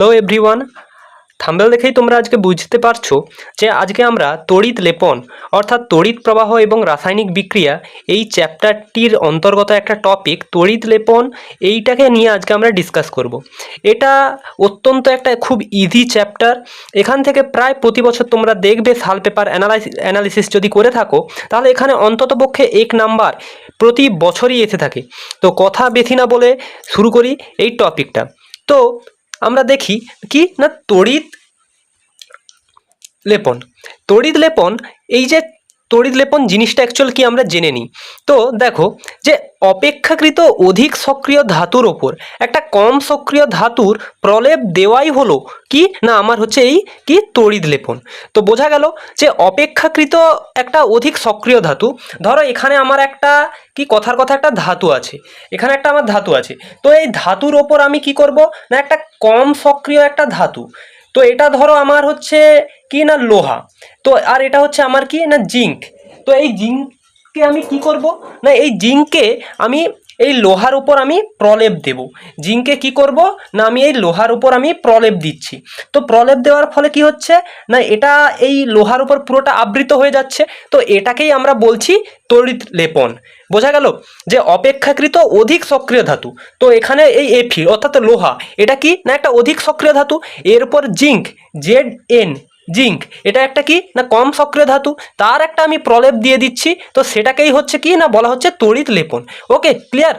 Hello everyone thumbnail দেখেই তোমরা আজকে বুঝতে পারছ যে আজকে আমরা তড়িৎ লেপন, অর্থাৎ তড়িৎ প্রবাহ এবং রাসায়নিক বিক্রিয়া এই চ্যাপ্টারটির অন্তর্গত একটা টপিক তড়িৎ লেপন, এইটাকে নিয়ে আজকে আমরা ডিসকাস করব। এটা অত্যন্ত একটা খুব ইজি চ্যাপ্টার এখান থেকে প্রায় প্রতি বছর তোমরা দেখবে সাল পেপার অ্যানালিসিস যদি করে থাকো, তাহলে এখানে অন্ততপক্ষে এক নাম্বার প্রতি বছরই এসে থাকে। তো কথা বেশি না বলে শুরু করি এই টপিকটা তো আমরা দেখি কি? না তড়িৎ লেপন। তড়িৎ লেপন এই যে তড়িৎ লেপন জিনিসটা অ্যাকচুয়াল কি আমরা জেনে নিই? তো দেখো যে অপেক্ষাকৃত অধিক সক্রিয় ধাতুর ওপর একটা কম সক্রিয় ধাতুর প্রলেপ দেওয়াই হলো কি? না, আমার হচ্ছে এই কি? তড়িৎ লেপন তো বোঝা গেল যে অপেক্ষাকৃত একটা অধিক সক্রিয় ধাতু, ধরো এখানে আমার একটা কি কথার কথা একটা ধাতু আছে, এখানে একটা আমার ধাতু আছে, তো এই ধাতুর ওপর আমি কি করব? না, একটা কম সক্রিয় একটা ধাতু। তো এটা ধরো আমার হচ্ছে কি না লোহা। তো আর এটা হচ্ছে আমার কি না জিঙ্ক। তো এই জিঙ্ককে আমি কি করব? না, এই জিঙ্ককে আমি এই লোহার উপর আমি প্রলেপ দেব। জিঙ্কে কি করব? না, আমি এই লোহার উপর আমি প্রলেপ দিচ্ছি। তো প্রলেপ দেওয়ার ফলে কি হচ্ছে? না, এটা এই লোহার উপর পুরোটা আবৃত হয়ে যাচ্ছে। তো এটাকেই আমরা বলছি তড়িৎ লেপন। বোঝা গেল? যে অপেক্ষাকৃত অধিক সক্রিয় ধাতু। তো এখানে এই এফি, অর্থাৎ লোহা, এটা কি? না, একটা অধিক সক্রিয় ধাতু। এর উপর জিঙ্ক, জেড এন জিঙ্ক। এটা একটা কি? না কম সক্রিয় ধাতু? তার একটা আমি প্রলেপ দিয়ে দিচ্ছি, তো সেটাকেই হচ্ছে কি? না বলা হচ্ছে তড়িৎ লেপন। ওকে ক্লিয়ার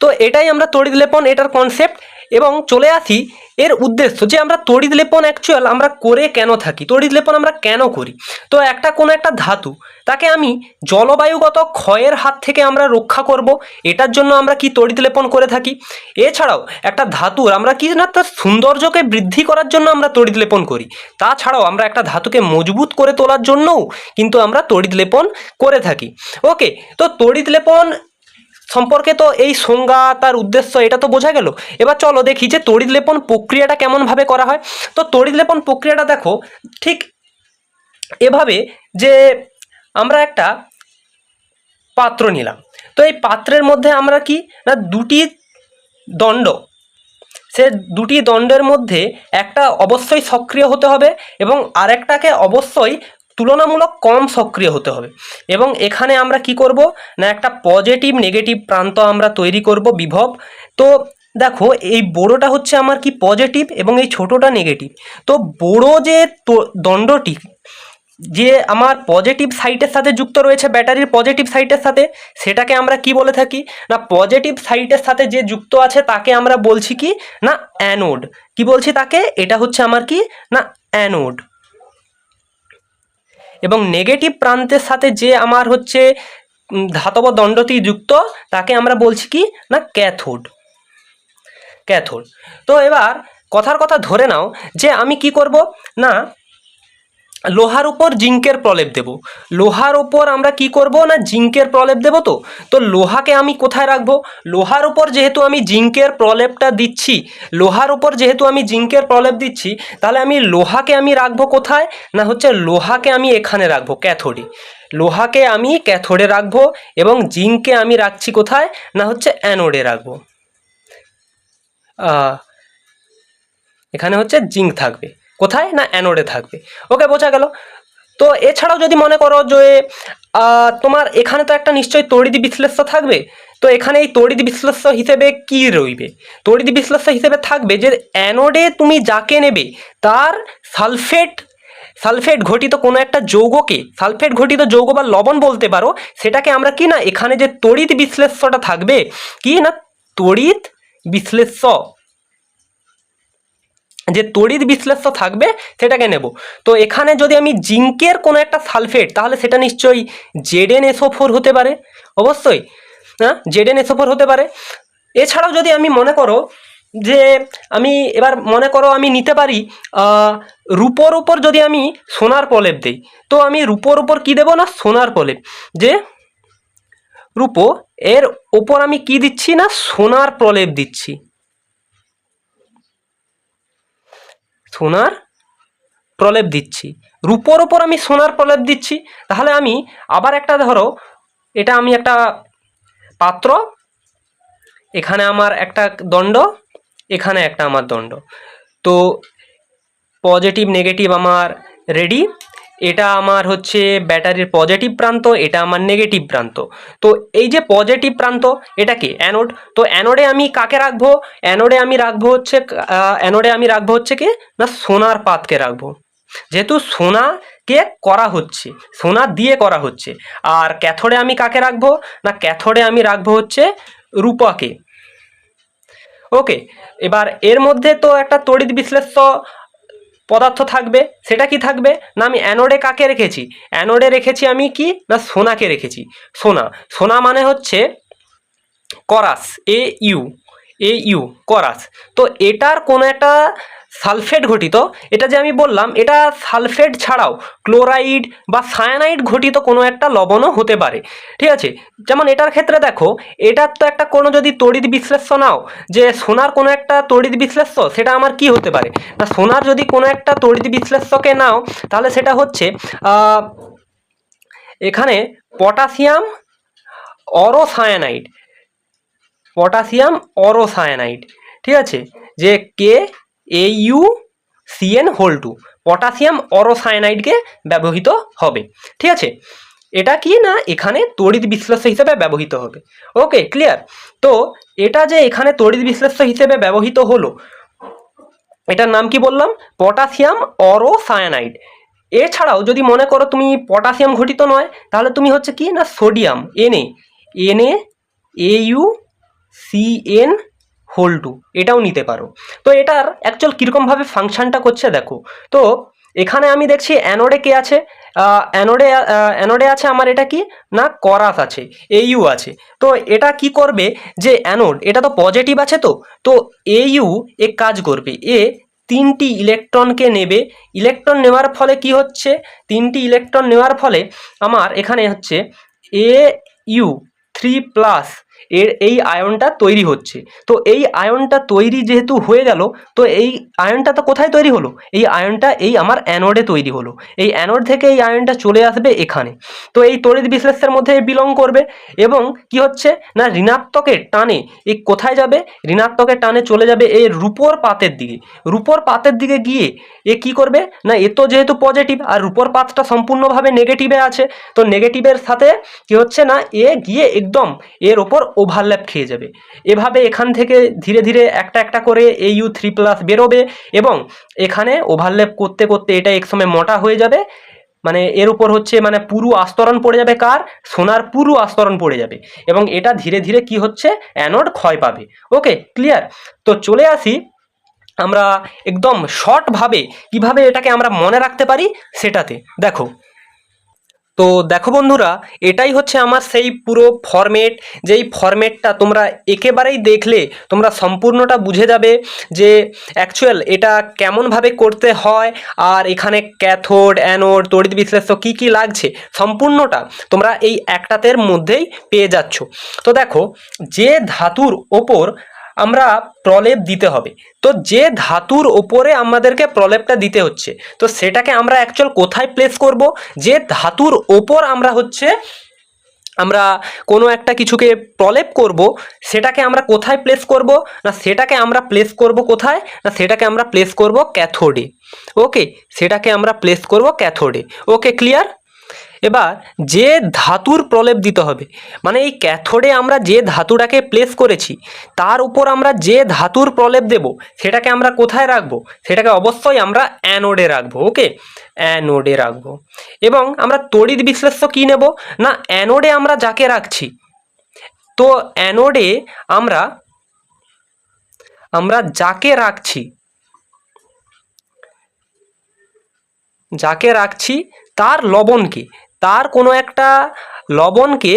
তো এটাই আমরা তড়িৎ লেপন এটার কনসেপ্ট এবং চলে আসি এর উদ্দেশ্য যে আমরা তড়িৎ লেপন অ্যাকচুয়াল আমরা করে কেন থাকি তড়িৎ লেপন আমরা কেন করি? তো একটা কোনো একটা ধাতু, তাকে আমি জলবায়ুগত ক্ষয়ের হাত থেকে আমরা রক্ষা করব, এটার জন্য আমরা কি তড়িৎ লেপন করে থাকি? এছাড়াও একটা ধাতুর আমরা কি না, তার সৌন্দর্যকে বৃদ্ধি করার জন্য আমরা তড়িৎ লেপন করি। তাছাড়াও আমরা একটা ধাতুকে মজবুত করে তোলার জন্যও কিন্তু আমরা তড়িৎ লেপন করে থাকি। ওকে তো তড়িৎ লেপন সম্পর্কে তো এই সংজ্ঞা, তার উদ্দেশ্য, এটা তো বোঝা গেল। এবার চলো দেখি যে তড়িৎ লেপন প্রক্রিয়াটা কেমনভাবে করা হয়। তো তড়িৎ লেপন প্রক্রিয়াটা দেখো, ঠিক এভাবে যে আমরা একটা পাত্র নিলাম। তো এই পাত্রের মধ্যে আমরা কি? না, দুটি দণ্ড। সে দুটি দণ্ডের মধ্যে একটা অবশ্যই সক্রিয় হতে হবে এবং আরেকটাকে অবশ্যই তুলনামূলক কম সক্রিয় হতে হবে। এবং এখানে আমরা কি করব? না, একটা পজিটিভ নেগেটিভ প্রান্ত আমরা তৈরি করব বিভব। তো দেখো, এই বড়োটা হচ্ছে আমার কি পজিটিভ এবং এই ছোটোটা নেগেটিভ তো বড়ো যে দণ্ডটি, যে আমার পজিটিভ সাইটের সাথে যুক্ত রয়েছে, ব্যাটারির পজিটিভ সাইটের সাথে, সেটাকে আমরা কি বলে থাকি? না পজিটিভ সাইটের সাথে যে যুক্ত আছে, তাকে আমরা বলছি কি? না অ্যানোড কি বলছি তাকে? এটা হচ্ছে আমার কি? না অ্যানোড এবং নেগেটিভ প্রান্তের সাথে যে আমার হচ্ছে ধাতব দণ্ডটি যুক্ত, তাকে আমরা বলছি কি? না ক্যাথোড ক্যাথোড তো এবার কথার কথা ধরে নাও যে আমি কি করব? না লোহার উপর জিঙ্কের প্রলেপ দেব। লোহার উপর আমরা কি করব না জিঙ্কের প্রলেপ দেব তো? তো লোহাকে আমি কোথায় রাখব? লোহার উপর যেহেতু আমি জিঙ্কের প্রলেপটা দিচ্ছি, লোহার উপর যেহেতু আমি জিঙ্কের প্রলেপ দিচ্ছি, তাহলে আমি লোহাকে আমি রাখব কোথায়? না হচ্ছে লোহাকে আমি এখানে রাখব, ক্যাথোডে। লোহাকে আমি ক্যাথোডে রাখব এবং জিঙ্ককে আমি রাখছি কোথায়? না হচ্ছে অ্যানোডে রাখব। এখানে হচ্ছে জিঙ্ক থাকবে। কোথায় না অ্যানোডে থাকবে? ওকে, বোঝা গেল। তো এছাড়াও যদি মনে করো যে তোমার এখানে তো একটা নিশ্চয়ই তড়িৎ বিশ্লেষ্য থাকবে, তো এখানে এই তড়িৎ বিশ্লেষ্য হিসেবে কি রইবে? তড়িৎ বিশ্লেষ্য হিসেবে থাকবে যে, অ্যানোডে তুমি যাকে নেবে, তার সালফেট সালফেট ঘটিত কোনো একটা যৌগকে, সালফেট ঘটিত যৌগ বা লবণ বলতে পারো, সেটাকে আমরা কি না, এখানে যে তড়িৎ বিশ্লেষ্যটা থাকবে, কি না, তড়িৎ বিশ্লেষ্য। যে তড়িৎ বিশ্লেষ্য থাকবে, সেটাকে নেব। তো এখানে যদি আমি জিঙ্কের কোনো একটা সালফেট, তাহলে সেটা নিশ্চয়ই জেডেন এসও ফোর হতে পারে। অবশ্যই হ্যাঁ? জেডেন এসও ফোর হতে পারে। এছাড়াও যদি আমি মনে করো যে আমি এবার মনে করো আমি নিতে পারি রূপোর উপর যদি আমি সোনার প্রলেপ দিই, তো আমি রূপোর উপর কি দেবো না? সোনার প্রলেপ। যে রূপো, এর ওপর আমি কি দিচ্ছি না? সোনার প্রলেপ দিচ্ছি। সোনার প্রলেপ দিচ্ছি। রূপোর ওপর আমি সোনার প্রলেপ দিচ্ছি। তাহলে আমি আবার একটা ধরো, এটা আমি একটা পাত্র, এখানে আমার একটা দণ্ড, এখানে একটা আমার দণ্ড। তো পজিটিভ নেগেটিভ আমার রেডি এটা আমার হচ্ছে ব্যাটারির পজিটিভ প্রান্ত, এটা আমার নেগেটিভ প্রান্ত। তো এই যে পজিটিভ প্রান্ত, এটা কি? অ্যানোড তো অ্যানোডে আমি কাকে রাখব? অ্যানোডে আমি রাখব হচ্ছে অ্যানোডে আমি রাখব হচ্ছে কি? না, সোনার পাতকে রাখব। যেহেতু সোনাকে করা হচ্ছে, সোনা দিয়ে করা হচ্ছে, আর ক্যাথোডে আমি কাকে রাখব? না ক্যাথোডে আমি রাখব হচ্ছে রূপাকে। ওকে, এবার এর মধ্যে তো একটা তড়িৎ বিশ্লেষ্য পদার্থ থাকবে, সেটা কি থাকবে? না, আমি অ্যানোডে কাকে রেখেছি? অ্যানোডে রেখেছি আমি কি? না, সোনাকে রেখেছি। সোনা। সোনা মানে হচ্ছে করাস, এ ইউ এ ইউ, করাস। তো এটার কোনো একটা সালফেট ঘটিত, এটা যে আমি বললাম, এটা সালফেট ছাড়াও ক্লোরাইড বা সায়ানাইড ঘটিত কোনো একটা লবণও হতে পারে। ঠিক আছে? যেমন এটার ক্ষেত্রে দেখো, এটার তো একটা কোনো যদি তড়িৎ বিশ্লেষ্য নাও, যে সোনার কোনো একটা তড়িৎ বিশ্লেষ্য, সেটা আমার কি হতে পারে? না সোনার যদি কোনো একটা তড়িৎ বিশ্লেষ্যকে নাও, তাহলে সেটা হচ্ছে এখানে পটাশিয়াম অরোসায়ানাইড। পটাশিয়াম অরোসায়ানাইড। ঠিক আছে? যে K A U CN whole two potassium অরোসায়ানাইডকে ব্যবহৃত হবে। ঠিক আছে? এটা কি না এখানে তড়িৎ বিশ্লেষ্য হিসেবে ব্যবহৃত হবে। ওকে ক্লিয়ার তো এটা যে এখানে তড়িৎ বিশ্লেষ্য হিসেবে ব্যবহৃত হলো, এটার নাম কি বললাম? Potassium aurocyanide. এছাড়াও যদি মনে করো তুমি পটাশিয়াম ঘটিত নয়, তাহলে তুমি হচ্ছে কি না sodium NA NA A U C N whole two এটাও নিতে পারো। তো এটার অ্যাকচুয়াল কীরকমভাবে ফাংশনটা করছে দেখো। তো এখানে আমি দেখছি অ্যানোডে কে আছে অ্যানোডে অ্যানোডে আছে আমার এটা কি? না করাস আছে এইউ আছে। তো এটা কি করবে যে অ্যানোড এটা তো পজিটিভ আছে তো তো এইউ এ কাজ করবে, এ তিনটি ইলেকট্রনকে নেবে। ইলেকট্রন নেওয়ার ফলে কি হচ্ছে? তিনটি ইলেকট্রন নেওয়ার ফলে আমার এখানে হচ্ছে এ ইউ থ্রি প্লাস এর এই আয়নটা তৈরি হচ্ছে। তো এই আয়নটা তৈরি যেহেতু হয়ে গেল, তো এই আয়নটা তো কোথায় তৈরি হলো? এই আয়নটা এই আমার অ্যানোডে তৈরি হলো। এই অ্যানোড থেকে এই আয়নটা চলে আসবে এখানে। তো এই তড়িৎ বিশ্লেষের মধ্যে বিলং করবে এবং কি হচ্ছে? না, ঋণাত্মকের টানে এই কোথায় যাবে? ঋণাত্মকের টানে চলে যাবে এই রূপোর পাতের দিকে। রূপোর পাতের দিকে গিয়ে এ কি করবে? না, এ তো যেহেতু পজিটিভ আর রূপোর পাতটা সম্পূর্ণভাবে নেগেটিভে আছে, তো নেগেটিভের সাথে কি হচ্ছে? না, এ গিয়ে একদম এর ওপর ওভারল্যাপ খেয়ে যাবে। এভাবে এখান থেকে ধীরে ধীরে একটা একটা করে এই ইউ থ্রি প্লাস বেরোবে এবং এখানে ওভারল্যাপ করতে করতে এটা একসময় মোটা হয়ে যাবে। মানে এর উপর হচ্ছে মানে পুরু আস্তরণ পড়ে যাবে কার? সোনার পুরু আস্তরণ পড়ে যাবে এবং এটা ধীরে ধীরে কি হচ্ছে? অ্যানোড ক্ষয় পাবে। ওকে ক্লিয়ার তো চলে আসি আমরা একদম শর্টভাবে কীভাবে এটাকে আমরা মনে রাখতে পারি? সেটাতে। দেখো তো দেখো বন্ধুরা, এটাই হচ্ছে আমার সেই পুরো ফরম্যাট যেই ফরম্যাটটা তোমরা একেবারেই দেখলে তোমরা সম্পূর্ণটা বুঝে যাবে যে অ্যাকচুয়াল এটা কেমনভাবে করতে হয় আর এখানে ক্যাথোড অ্যানোড তড়িৎ বিশ্লেষ্য কী কী লাগছে, সম্পূর্ণটা তোমরা এই একটাতের মধ্যেই পেয়ে যাচ্ছ। তো দেখো, যে ধাতুর ওপর আমরা প্রলেপ দিতে হবে। তো যে ধাতুর ওপরে আমাদেরকে প্রলেপটা দিতে হচ্ছে, তো সেটাকে আমরা অ্যাকচুয়াল কোথায় প্লেস করব? যে ধাতুর ওপর আমরা হচ্ছে, আমরা কোনো একটা কিছুকে প্রলেপ করব, সেটাকে আমরা কোথায় প্লেস করব? না সেটাকে আমরা প্লেস করব কোথায়? না সেটাকে আমরা প্লেস করব ক্যাথোডে ওকে সেটাকে আমরা প্লেস করব ক্যাথোডে ওকে ক্লিয়ার এবার যে ধাতুর প্রলেপ দিতে হবে মানে এই ক্যাথোডে আমরা যে ধাতুটাকে প্লেস করেছি, তার উপর আমরা যে ধাতুর প্রলেপ দেব, সেটাকে আমরা কোথায় রাখব? সেটাকে অবশ্যই আমরা অ্যানোডে রাখব ওকে অ্যানোডে রাখব। এবং আমরা তড়িৎ বিশ্লেষ্য কী নেব? না, অ্যানোডে আমরা যাকে রাখছি, তো অ্যানোডে আমরা আমরা যাকে রাখছি যাকে রাখছি তার লবণকে তার কোনো একটা লবণকে,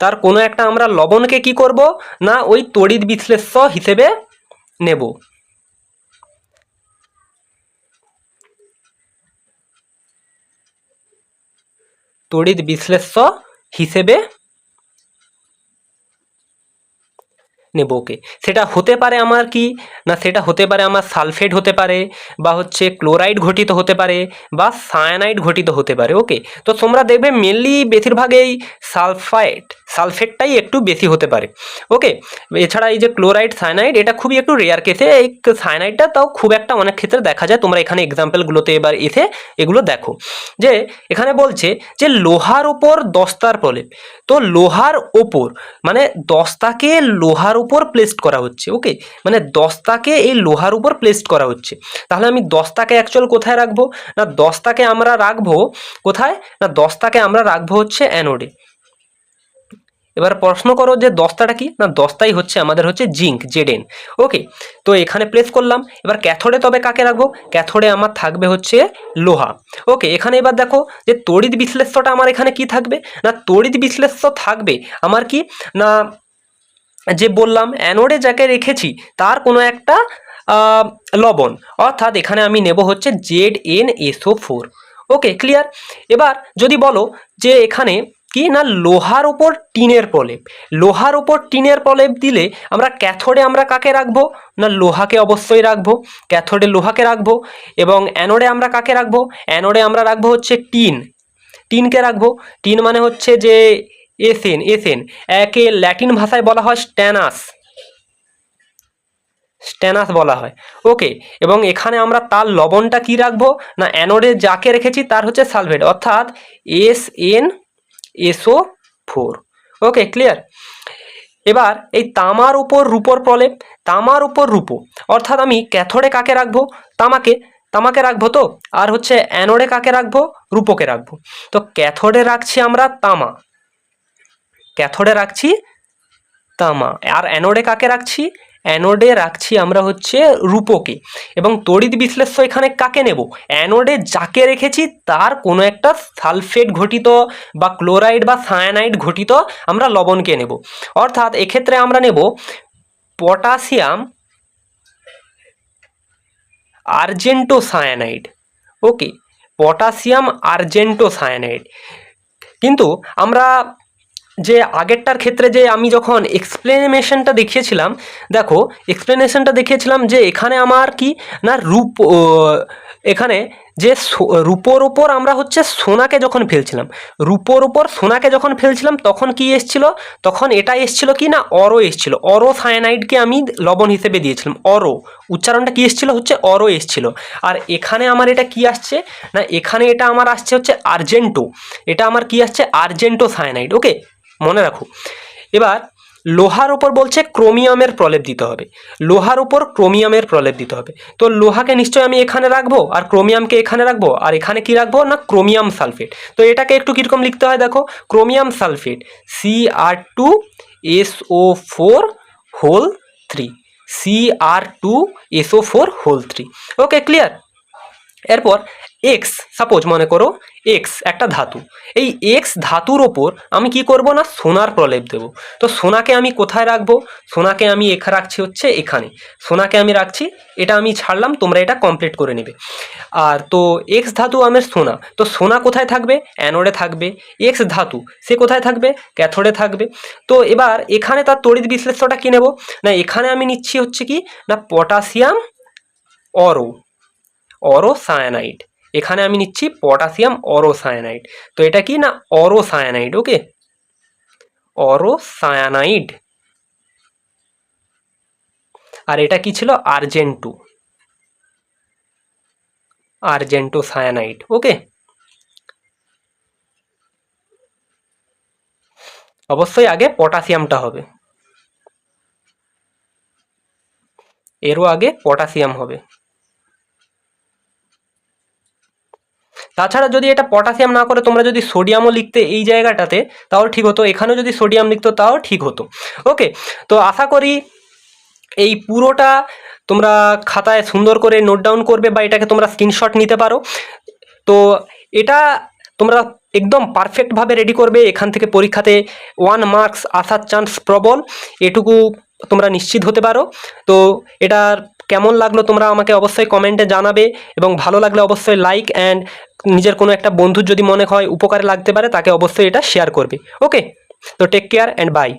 তার কোনো একটা আমরা লবণকে কি করব? না, ওই তড়িৎ বিশ্লেষ্য হিসেবে নেব। তড়িৎ বিশ্লেষ্য হিসেবে নেব ওকে। সেটা হতে পারে আমার কি? না, সেটা হতে পারে আমার সালফেট হতে পারে, বা হচ্ছে ক্লোরাইড ঘটিত হতে পারে, বা সায়ানাইড ঘটিত হতে পারে, ওকে? তো তোমরা দেখবে মেনলি বেশিরভাগ এই সালফাইড, সালফেটটাই একটু বেশি হতে পারে, ওকে? এছাড়া এই যে ক্লোরাইড, সায়ানাইড, এটা খুবই একটু রেয়ার কেসে এই সায়ানাইডটা তাও খুব একটা অনেক ক্ষেত্রে দেখা যায়, তোমরা এখানে এক্সাম্পলগুলোতে এবার এসে এগুলো দেখো। যে এখানে বলছে যে লোহার ওপর দস্তার প্রলেপ, তো লোহার ওপর মানে দস্তাকে লোহার উপর প্লেসড করা হচ্ছে ওকে মানে দস্তাকে এই লোহার উপর প্লেসড করা হচ্ছে। তাহলে আমি দস্তাকে অ্যাকচুয়াল কোথায় রাখব? না দস্তাকে আমরা রাখব কোথায়? না দস্তাকে আমরা রাখব হচ্ছে অ্যানোডে এবার প্রশ্ন করো যে দস্তাটা কি? না দস্তাই হচ্ছে, আমাদের হচ্ছে জিঙ্ক জেডেন ওকে তো এখানে প্লেস করলাম। এবার ক্যাথোডে তবে কাকে রাখব? ক্যাথোডে আমার থাকবে হচ্ছে লোহা ওকে এখানে এবার দেখো যে তড়িৎ বিশ্লেষ্যটা আমার এখানে কি থাকবে? না, তড়িৎ বিশ্লেষ্য থাকবে, আমার কি? না যে বললাম, অ্যানোডে যাকে রেখেছি, তার কোনো একটা লবণ। অর্থাৎ এখানে আমি নেব হচ্ছে Z N SO four. Okay, clear? এবার যদি বলো যে এখানে কি না লোহার ওপর টিনের প্রলেপ? লোহার ওপর টিনের প্রলেপ দিলে আমরা ক্যাথোডে আমরা কাকে রাখব? না লোহাকে অবশ্যই রাখব। ক্যাথোডে লোহাকে রাখব এবং অ্যানোডে আমরা কাকে রাখব? অ্যানোডে আমরা রাখব হচ্ছে টিন। টিনকে রাখব। টিন মানে হচ্ছে যে এসেন এসেন। একে ল্যাটিন ভাষায় বলা হয় স্ট্যানাস। স্ট্যানাস বলা হয়। ওকে, এবং এখানে আমরা তার লবণটা কি রাখব? না, অ্যানোডে যাকে রেখেছি তার হচ্ছে সালভেট অর্থাৎ S N SO four okay, clear? এবার এই তামার উপর রূপর প্রলেপ, তামার উপর রূপো। অর্থাৎ আমি ক্যাথোডে কাকে রাখব? তামাকে তামাকে রাখব তো? আর হচ্ছে অ্যানোডে কাকে রাখব? রূপকে রাখব। তো ক্যাথোডে রাখছি আমরা তামা। ক্যাথোডে রাখছি, তামা। আর অ্যানোডে কাকে রাখছি? অ্যানোডে রাখছি আমরা হচ্ছে রূপকে। এবং তড়িৎ বিশ্লেষ্য এখানে কাকে নেব? অ্যানোডে যাকে রেখেছি তার কোনো একটা সালফেট ঘটিত বা ক্লোরাইড বা সায়ানাইড ঘটিত আমরা লবণকে নেব। অর্থাৎ এক্ষেত্রে আমরা নেব potassium argento cyanide okay, potassium argento cyanide কিন্তু আমরা যে আগেরটার ক্ষেত্রে যে আমি যখন এক্সপ্লেনেশনটা দেখিয়েছিলাম, দেখো এক্সপ্লেনেশনটা দেখিয়েছিলাম যে এখানে আমার কি? না, রূপ এখানে যে রূপোর ওপর আমরা হচ্ছে সোনাকে যখন ফেলছিলাম, রূপোর ওপর সোনাকে যখন ফেলছিলাম, তখন কি এসছিল? তখন এটা এসছিল কি? না, অরো এসছিল। অরো সায়ানাইডকে আমি লবণ হিসেবে দিয়েছিলাম, অরো। উচ্চারণটা কি এসছিল? হচ্ছে অরো এসছিল। আর এখানে আমার এটা কি আসছে? না, এখানে এটা আমার আসছে হচ্ছে আর্জেন্টো এটা আমার কি আসছে? আর্জেন্টো সায়ানাইড ওকে মনে রাখো। এবার লোহার ওপর বলছে ক্রোমিয়ামের প্রলেপ দিতে হবে। লোহার ওপর ক্রোমিয়ামের প্রলেপ দিতে হবে। তো লোহাকে নিশ্চয়ই আমি এখানে রাখব? আর ক্রোমিয়ামকে এখানে রাখব? আর এখানে কি রাখব? না, ক্রোমিয়াম সালফেট। তো এটাকে একটু কীরকম লিখতে হয় দেখো? Chromium sulphate C R two S O four whole three C R two S O four whole three okay clear এরপর এক্স সাপোজ মনে করো এক্স একটা ধাতু। এই এক্স ধাতুর ওপর আমি কি করব না? সোনার প্রলেপ দেব। তো সোনাকে আমি কোথায় রাখব? সোনাকে আমি এখা, রাখছি হচ্ছে এখানে। সোনাকে আমি রাখছি, এটা আমি ছাড়লাম, তোমরা এটা কমপ্লিট করে নেবে। আর তো এক্স ধাতু আমার সোনা, তো সোনা কোথায় থাকবে? অ্যানোডে থাকবে। এক্স ধাতু, সে কোথায় থাকবে? ক্যাথোডে থাকবে। তো এবার এখানে তার তড়িৎ বিশ্লেষ্যটা কি নেব? না, এখানে আমি নিচ্ছি হচ্ছে কি? না, পটাশিয়াম অরো। অরোসায়ানাইড। এখানে আমি নিচ্ছি পটাশিয়াম অরোসায়ানাইড। তো এটা কি না অরোসায়ানাইড? ওকে? অরোসায়ানাইড। আর এটা কি ছিল? আর্জেন্টু। Argento cyanide okay? অবশ্যই আগে পটাশিয়ামটা হবে। এরও আগে পটাশিয়াম হবে। তাছাড়া যদি এটা পটাশিয়াম না করে তোমরা যদি সোডিয়ামও লিখতে এই জায়গাটাতে, তাও ঠিক হতো। এখানেও যদি সোডিয়াম লিখতো, তাও ঠিক হতো। ওকে, তো আশা করি এই পুরোটা তোমরা খাতায় সুন্দর করে নোট ডাউন করবে বা এটাকে তোমরা স্ক্রিনশট নিতে পারো। তো এটা তোমরা একদম পারফেক্টভাবে রেডি করবে। এখান থেকে পরীক্ষাতে ওয়ান মার্কস আসার চান্স প্রবল। এটুকু তোমরা নিশ্চিত হতে পারো। তো এটা কেমন লাগল তোমরা আমাকে অবশ্যই কমেন্টে জানাবে এবং ভালো লাগলে অবশ্যই লাইক অ্যান্ড নিজের কোনো একটা বন্ধুর যদি মনে হয় উপকারে লাগতে পারে তাকে অবশ্যই এটা শেয়ার করবে। ওকে, তো টেক কেয়ার অ্যান্ড বাই।